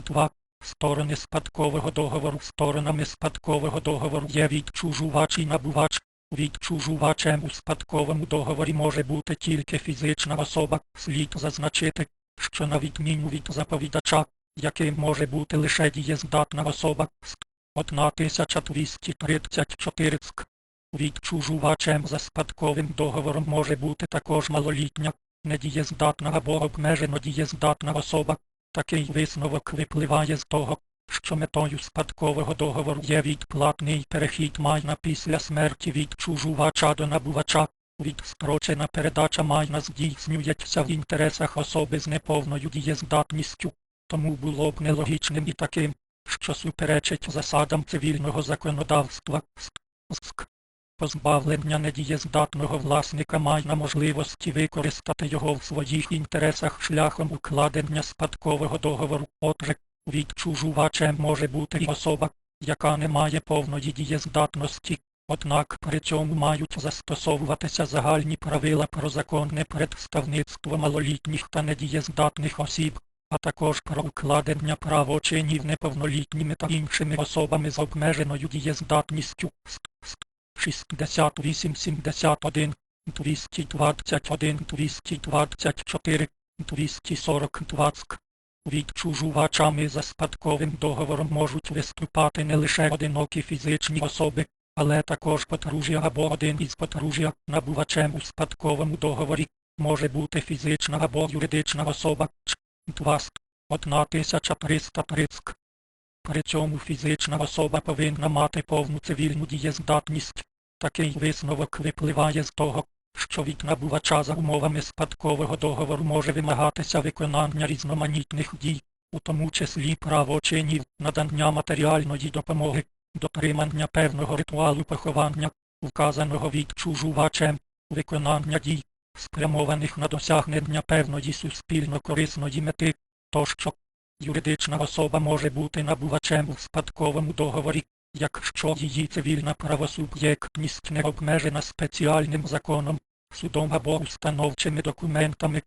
2. Сторони спадкового договору. Сторонами спадкового договору є відчужувач і набувач. Відчужувачем у спадковому договорі може бути тільки фізична особа. Слід зазначити, що на відміну від заповідача, яким може бути лише дієздатна особа. Ст. 1234 ск. Відчужувачем за спадковим договором може бути також малолітня, недієздатна або обмежено дієздатна особа. Такий висновок випливає з того, що метою спадкового договору є відплатний перехід майна після смерті відчужувача до набувача. Відстрочена передача майна здійснюється в інтересах особи з неповною дієздатністю, тому було б нелогічним і таким, що суперечить засадам цивільного законодавства. Позбавлення недієздатного власника майна можливості використати його в своїх інтересах шляхом укладення спадкового договору. Отже, відчужувачем може бути і особа, яка не має повної дієздатності, однак при цьому мають застосовуватися загальні правила про законне представництво малолітніх та недієздатних осіб, а також про укладення правочинів неповнолітніми та іншими особами з обмеженою дієздатністю. Ст. Ст. 68 71 221 224 240 20 Відчужувачами за спадковим договором можуть виступати не лише одинокі фізичні особи, але також подружжя або один із подружжя набувачем у спадковому договорі може бути фізична або юридична особа. Ч. 20 1330 При цьому фізична особа повинна мати повну цивільну дієздатність. Такий висновок випливає з того, що від набувача за умовами спадкового договору може вимагатися виконання різноманітних дій, у тому числі правочинів, надання матеріальної допомоги, дотримання певного ритуалу поховання, вказаного відчужувачем, виконання дій, спрямованих на досягнення певної суспільно корисної мети, тощо. Юридична особа може бути набувачем у спадковому договорі, якщо її цивільна правосуб'єктність не обмежена спеціальним законом, судом або установчими документами,